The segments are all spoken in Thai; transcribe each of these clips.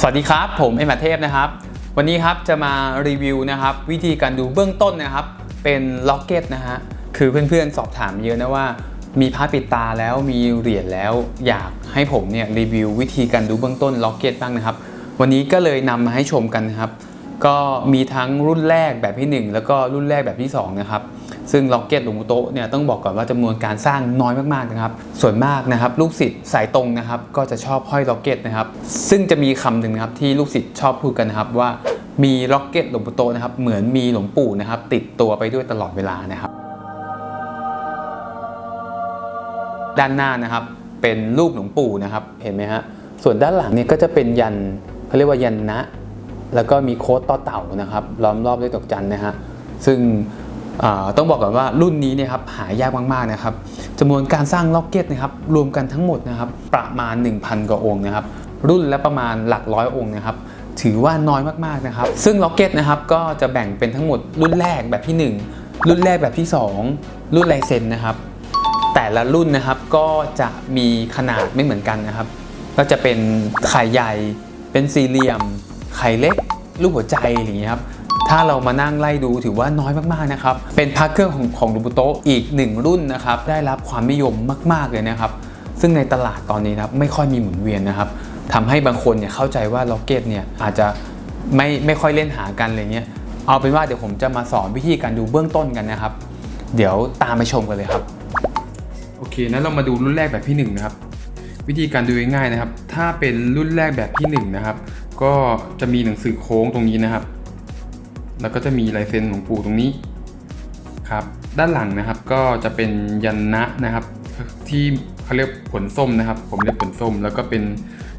สวัสดีครับ ผมเอมาเทพนะครับ วันนี้ครับจะมารีวิวนะครับ วิธีการดูเบื้องต้นนะครับ เป็นล็อกเก็ตนะฮะคือเพื่อนๆสอบถามเยอะนะว่า มีพระปิดตาแล้วมีเหรียญแล้วอยากให้ผมเนี่ยรีวิววิธีการดูเบื้องต้นล็อกเก็ตบ้างนะครับ วันนี้ก็เลยนำมาให้ชมกันนะครับ ก็มีทั้งรุ่นแรกแบบที่ 1 แล้วก็รุ่นแรกแบบที่2นะครับ ซึ่งล็อกเก็ตหลวงปู่โตเนี่ยต้องบอกก่อนว่าจำนวนการสร้างน้อยมากๆนะครับ ส่วนมากนะครับลูกศิษย์สายตรงนะครับก็จะชอบห้อยล็อกเก็ตนะครับ ซึ่งจะมีคำหนึ่งนะครับที่ลูกศิษย์ชอบพูดกันนะครับว่ามีล็อกเก็ตหลวงปู่โตนะครับเหมือนมีหลวงปู่นะครับติดตัวไปด้วยตลอดเวลานะครับ ด้านหน้านะครับเป็นรูปหลวงปู่นะครับเห็นไหมฮะส่วนด้านหลังเนี่ยก็จะเป็นยันเขาเรียกว่ายันนะ แล้วก็มีโค้ดต่อเต่านะครับล้อมรอบด้วยดอกจันนะฮะซึ่ง ต้องบอกก่อนว่ารุ่นนี้เนี่ยครับหายากมากๆนะครับจำนวนการสร้างล็อกเก็ตนะครับรวมกันทั้งหมดนะครับประมาณ 1,000 กว่าองค์นะครับรุ่นละประมาณหลักร้อยองค์นะครับถือว่าน้อยมากๆนะครับ ซึ่งล็อกเก็ตนะครับก็จะแบ่งเป็นทั้งหมดรุ่นแรกแบบที่ 1 รุ่นแรกแบบที่ 2 รุ่นลายเซ็นนะครับ แต่ละรุ่นนะครับก็จะมีขนาดไม่เหมือนกันนะครับ ก็จะเป็นไข่ใหญ่ เป็นสี่เหลี่ยม ไข่เล็กรูปหัวใจอย่างเงี้ยครับ ถ้าเรามานั่งไล่ดูถือว่าน้อยมากๆนะครับ เป็นพระเครื่องของของลูบุโตอีกหนึ่งรุ่นนะครับ ได้รับความนิยมมาก ๆเลยนะครับ ซึ่งในตลาดตอนนี้นะครับไม่ค่อยมีหมุนเวียนนะครับทำให้บางคนเนี่ยเข้าใจว่าล็อกเก็ตเนี่ยอาจจะไม่ไม่ค่อยเล่นหากันอะไรเงี้ย เอาเป็นว่าเดี๋ยวผมจะมาสอนวิธีการดูเบื้องต้นกันนะครับ เดี๋ยวตามไปชมกันเลยครับ โอเคนั้นเรามาดูรุ่นแรกแบบที่1นนะครับ วิธีการดูง่ายๆนะครับ ถ้าเป็นรุ่นแรกแบบที่1นะครับ ก็จะมีหนังสือโค้งตรงนี้นะครับ แล้วก็จะมีลายเซ็นหลวงปู่ตรงนี้ครับด้านหลังนะครับก็จะเป็นยันนะนะครับ ที่เขาเรียกผลส้มนะครับ ผมเรียกผลส้ม แล้วก็เป็น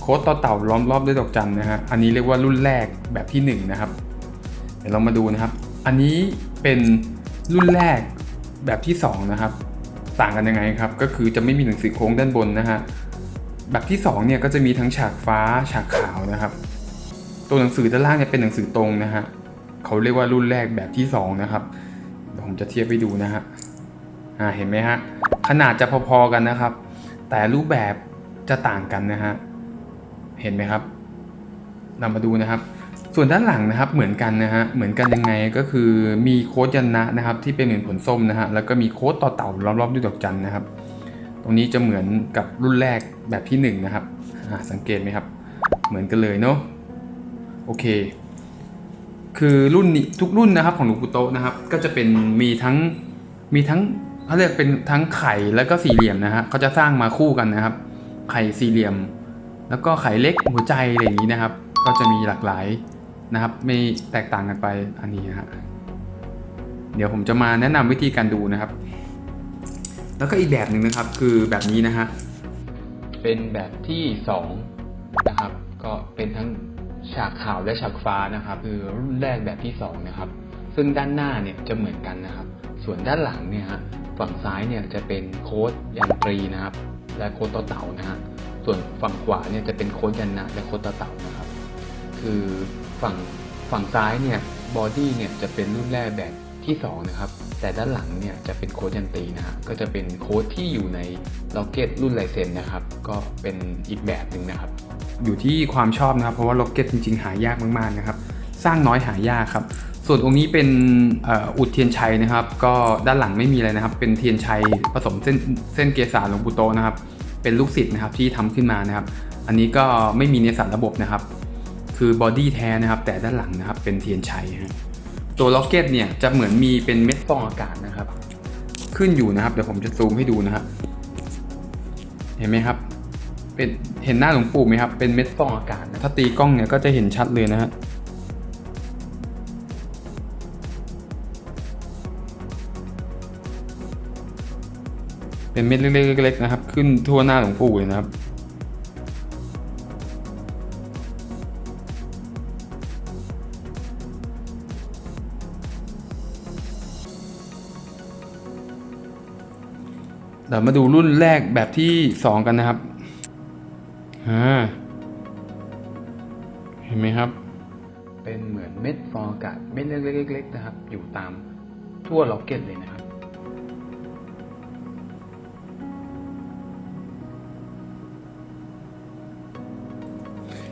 โค้ดต่อเต่าล้อมรอบด้วยดอกจันนะฮะอันนี้เรียกว่ารุ่นแรกแบบที่หนึ่งนะครับเดี๋ยวเรามาดูนะครับ อันนี้เป็นรุ่นแรกแบบที่สองนะครับต่างกันยังไงครับ ก็คือจะไม่มีหนังสือโค้งด้านบนนะฮะแบบที่2เนี่ยก็จะมีทั้งฉากฟ้าฉากขาวนะครับ ตัวหนังสือด้านล่างเนี่ยเป็นหนังสือตรงนะฮะ เขาเรียกว่ารุ่นแรกแบบที่ 2 นะครับเดี๋ยวผมจะเทียบให้ดูนะฮะอ่าเห็นไหมฮะขนาดจะพอๆกันนะครับ แต่รูปแบบจะต่างกันนะฮะเห็นไหมครับเรามาดูนะครับ ส่วนด้านหลังนะครับเหมือนกันนะฮะเหมือนกันยังไงก็คือมีโค้ดยันนะนะครับ ที่เป็นเหมือนผลส้มนะฮะแล้วก็มีโค้ดต่อเต่าล้อมๆด้วยดอกจันนะครับ ตรงนี้จะเหมือนกับรุ่นแรกแบบที่1นงนะครับอ่าสังเกตไหมครับ เหมือนกันเลยเนาะโอเค คือรุ่นนี้ทุกรุ่นนะครับของหลวงปู่โตะนะครับ ก็จะเป็นมีทั้งมีทั้งเขาเรียกเป็นทั้งไข่แล้วก็สี่เหลี่ยมนะฮะเขาจะสร้างมาคู่กันนะครับ ไข่สี่เหลี่ยม แล้วก็ไข่เล็กหัวใจอะไรอย่างนี้นะครับ ก็จะมีหลากหลายนะครับ ไม่แตกต่างกันไปอันนี้นะฮะเดี๋ยวผมจะมาแนะนำวิธีการดูนะครับ แล้วก็อีกแบบหนึ่งนะครับ คือแบบนี้นะฮะเป็นแบบที่2นะครับ ก็เป็นทั้ง ฉากขาวและฉากฟ้านะครับ คือรุ่นแรกแบบที่2นะครับ ซึ่งด้านหน้าเนี่ยจะเหมือนกันนะครับ ส่วนด้านหลังเนี่ยฮะฝั่งซ้ายเนี่ยจะเป็นโค้ดยันตรีนะครับ และโค้ดต่อเต่านะฮะส่วนฝั่งขวาเนี่ยจะเป็นโค้ดยันนะและโค้ดต่อเต่านะครับ คือฝั่งฝั่งซ้ายเนี่ยบอดี้เนี่ยจะเป็นรุ่นแรกแบบ ที่2นะครับแต่ด้านหลังเนี่ยจะเป็นโค้ดยันตีนะฮะก็จะเป็นโค้ดที่อยู่ในล็อกเก็ตรุ่นลเซนนะครับก็เป็นอีกแบบหนึ่งนะครับ อยู่ที่ความชอบนะครับเพราะว่าล็อกเก็ตจริง ๆ หายากมากๆนะครับสร้างน้อยหายากครับ ส่วนองค์นี้เป็นอุดเทียนชัยนะครับ ก็ด้านหลังไม่มีอะไรนะครับ เป็นเทียนชัยผสมเส้นเส้นเกสาหลวงปู่โตนะครับ เป็นลูกศิษย์นะครับที่ทำขึ้นมานะครับ อันนี้ก็ไม่มีในสารระบบนะครับ คือบอดี้แท้นะครับ แต่ด้านหลังนะครับเป็นเทียนชัยฮะ ตัวล็อกเก็ตเนี่ยจะเหมือนมีเป็นเม็ดฟองอากาศนะครับ ขึ้นอยู่นะครับ เดี๋ยวผมจะซูมให้ดูนะครับเห็นไหมครับ เป็นเห็นหน้าหลวงปู่ไหมครับ เป็นเม็ดฟองอากาศนะถ้าตีกล้องเนี่ยก็จะเห็นชัดเลยนะฮะเป็นเม็ดเล็กๆๆๆนะครับ ขึ้นทั่วหน้าหลวงปู่เลยนะครับ เดี๋ยวมาดูรุ่นแรกแบบที่สองกันนะครับอ่าเห็นไหมครับ เป็นเหมือนเม็ดฟองอากาศเม็ดเล็กๆๆนะครับ อยู่ตามทั่วล็อกเก็ตเลยนะครับ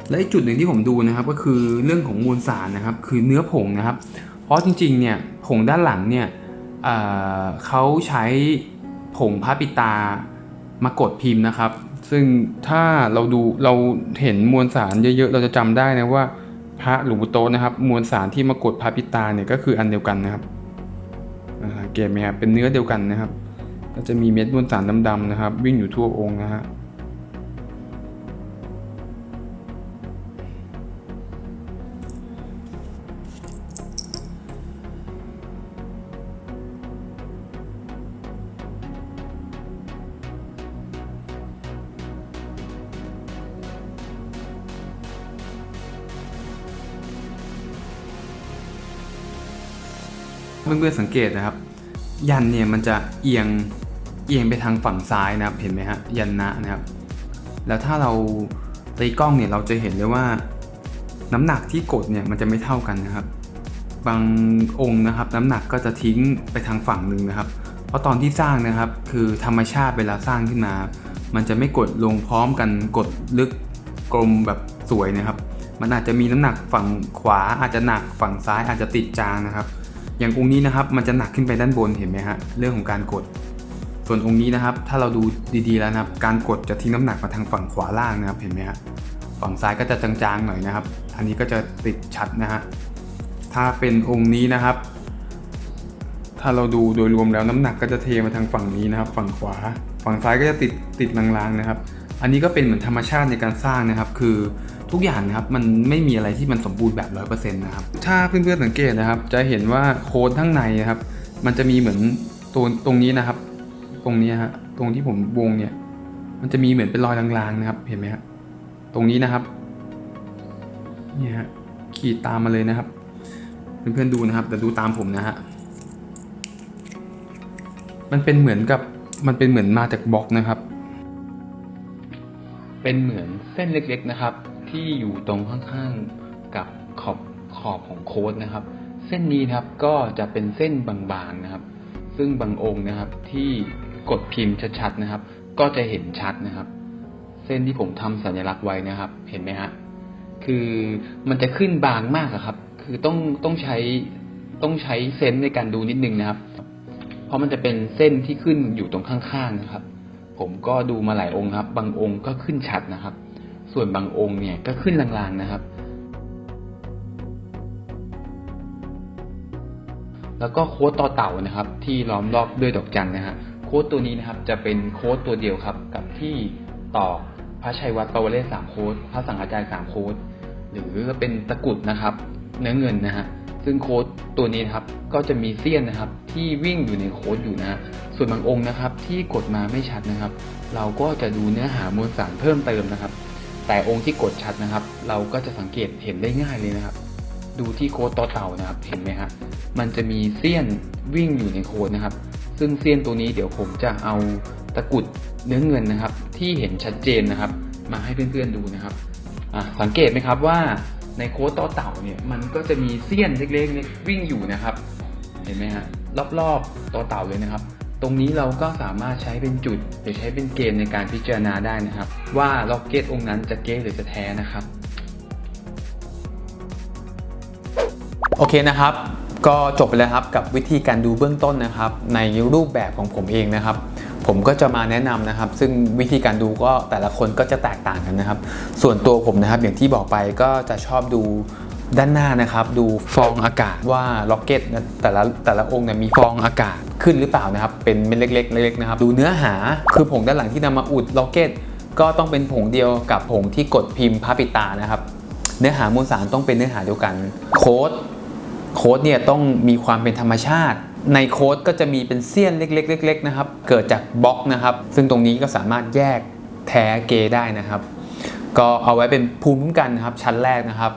คและอีกจุดหนึ่งที่ผมดูนะครับก็คือเรื่องของมวลสารนะครับ คือเนื้อผงนะครับ เพราะจริงๆเนี่ยผงด้านหลังเนี่ยเอ่อเขาใช้ ผงพระปิตามากดพิมพ์นะครับ ซึ่งถ้าเราดูเราเห็นมวลสารเยอะๆ เราจะจำได้นะว่าพระหลวงปู่โตนะครับ มวลสารที่มากดพระปิตาเนี่ยก็คืออันเดียวกันนะครับเกตไหมครับเป็นเนื้อเดียวกันนะครับก็จะมีเม็ดมวลสารดำๆนะครับ วิ่งอยู่ทั่วองค์นะฮะ เพื่อนๆสังเกตนะครับ ยันเนี่ยมันจะเอียงเอียงไปทางฝั่งซ้ายนะครับเห็นไหมฮะยันนะนะครับ แล้วถ้าเราตีกล้องเนี่ยเราจะเห็นเลยว่า น้ำหนักที่กดเนี่ยมันจะไม่เท่ากันนะครับ บางองค์นะครับ น้ำหนักก็จะทิ้งไปทางฝั่งหนึ่งนะครับ เพราะตอนที่สร้างนะครับ คือธรรมชาติเวลาสร้างขึ้นมา มันจะไม่กดลงพร้อมกันกดลึกกลมแบบสวยนะครับ มันอาจจะมีน้ำหนักฝั่งขวาอาจจะหนักฝั่งซ้ายอาจจะติดจางนะครับ อย่างองค์นี้นะครับมันจะหนักขึ้นไปด้านบนเห็นไหมฮะเรื่องของการกด ส่วนองค์นี้นะครับ ถ้าเราดูดีๆแล้วนะครับ การกดจะทิ้งน้ำหนักมาทางฝั่งขวาล่างนะครับเห็นไหมฮะฝั่งซ้ายก็จะจางๆหน่อยนะครับอันนี้ก็จะติดชัดนะฮะถ้าเป็นองค์นี้นะครับ ถ้าเราดูโดยรวมแล้วน้ำหนักก็จะเทมาทางฝั่งนี้นะครับ ฝั่งขวา ฝั่งซ้ายก็จะติดติดลางๆนะครับ อันนี้ก็เป็นเหมือนธรรมชาติในการสร้างนะครับ คือ ทุกอย่างนะครับมันไม่มีอะไรที่มันสมบูรณ์แบบร้อยเปอร์เซ็นต์นะครับถ้าเพื่อนๆสังเกตนะครับ จะเห็นว่าโค้ดข้างในนะครับ มันจะมีเหมือนตัวตรงนี้นะครับ ตรงนี้ฮะตรงที่ผมวงเนี่ย มันจะมีเหมือนเป็นรอยลางๆนะครับ เห็นไหมฮะตรงนี้นะครับเนี่ยฮะขีดตามมาเลยนะครับ เพื่อนๆดูนะครับแต่ดูตามผมนะฮะมันเป็นเหมือนกับมันเป็นเหมือนมาจากบล็อกนะครับ เป็นเหมือนเส้นเล็กๆนะครับ ที่อยู่ตรงข้างๆกับขอบขอบของโค้ดนะครับ เส้นนี้นะครับก็จะเป็นเส้นบางๆนะครับ ซึ่งบางองค์นะครับที่กดพิมพ์ชัดๆนะครับ ก็จะเห็นชัดนะครับ เส้นที่ผมทำสัญลักษณ์ไว้นะครับ เห็นไหมฮะคือมันจะขึ้นบางมากอะครับ คือต้องต้องใช้ต้องใช้เซนส์ในการดูนิดนึงนะครับ เพราะมันจะเป็นเส้นที่ขึ้นอยู่ตรงข้างๆนะครับ ผมก็ดูมาหลายองค์ครับ บางองค์ก็ขึ้นชัดนะครับ ส่วนบางองค์เนี่ยก็ขึ้นลางๆนะครับ แล้วก็โค้ดต่อเต่านะครับ ที่ล้อมรอบด้วยดอกจันนะฮะโค้ดตัวนี้นะครับจะเป็นโค้ดตัวเดียวครับ กับที่ต่อพระชัยวัดปวเรศสามโค้ดพระสังฆาจารย์สามโค้ดหรือเป็นตะกรุดนะครับ เนื้อเงินนะฮะซึ่งโค้ดตัวนี้นครับก็จะมีเสี้ยนนะครับ ที่วิ่งอยู่ในโค้ดอยู่นะฮะส่วนบางองค์นะครับ ที่กดมาไม่ชัดนะครับ เราก็จะดูเนื้อหามวลสารเพิ่มเติมนะครับ แต่องค์ที่กดชัดนะครับ เราก็จะสังเกตเห็นได้ง่ายเลยนะครับ ดูที่โค้ดต่อเต่านะครับ เห็นไหมฮะมันจะมีเสี้ยนวิ่งอยู่ในโค้ดนะครับ ซึ่งเสี้ยนตัวนี้เดี๋ยวผมจะเอาตะกุดเนื้อเงินนะครับ ที่เห็นชัดเจนนะครับ มาให้เพื่อนๆดูนะครับสังเกตไหมครับว่าในโค้ดต่อเต่าเนี่ยมันก็จะมีเสี้ยนเล็กๆวิ่งอยู่นะครับ เห็นไหมฮะรอบๆต่อเต่าเลยนะครับ ตรงนี้เราก็สามารถใช้เป็นจุดหรือใช้เป็นเกณฑ์ในการพิจารณาได้นะครับ ว่าล็อกเก็ตองค์นั้นจะเก๊หรือจะแท้นะครับโอเคนะครับก็จบไปแล้วครับกับวิธีการดูเบื้องต้นนะครับ ในรูปแบบของผมเองนะครับ ผมก็จะมาแนะนำนะครับ ซึ่งวิธีการดูก็แต่ละคนก็จะแตกต่างกันนะครับ ส่วนตัวผมนะครับอย่างที่บอกไปก็จะชอบดู ด้านหน้านะครับ ดูฟองอากาศว่าล็อกเก็ตแต่ละแต่ละองค์เนี่ยมีฟองอากาศขึ้นหรือเปล่านะครับ เป็นเม็ดเล็กๆเล็กๆนะครับ ดูเนื้อหาคือผงด้านหลังที่นำมาอุดล็อกเก็ตก็ต้องเป็นผงเดียวกับผงที่กดพิมพ์พระปิตานะครับ เนื้อหามวลสารต้องเป็นเนื้อหาเดียวกันโค้ดโค้ดเนี่ยต้องมีความเป็นธรรมชาติ ในโค้ดก็จะมีเป็นเสี้ยนเล็กๆๆนะครับ เกิดจากบล็อกนะครับ ซึ่งตรงนี้ก็สามารถแยกแท้เกได้นะครับ ก็เอาไว้เป็นภูมิคุ้มกันนะครับชั้นแรกนะครับ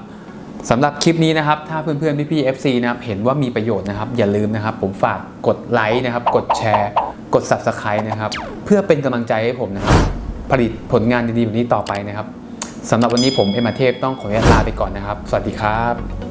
สำหรับคลิปนี้นะครับ ถ้าเพื่อนๆพี่ๆ FC นะครับเห็นว่ามีประโยชน์นะครับ อย่าลืมนะครับ ผมฝากกดไลค์นะครับ กดแชร์ กด Subscribe นะครับ เพื่อเป็นกำลังใจให้ผมนะครับ ผลิตผลงานดีๆแบบนี้ต่อไปนะครับสำหรับวันนี้ผมเอ็มอาเทพต้องขออนุญาตลาไปก่อนนะครับ สวัสดีครับ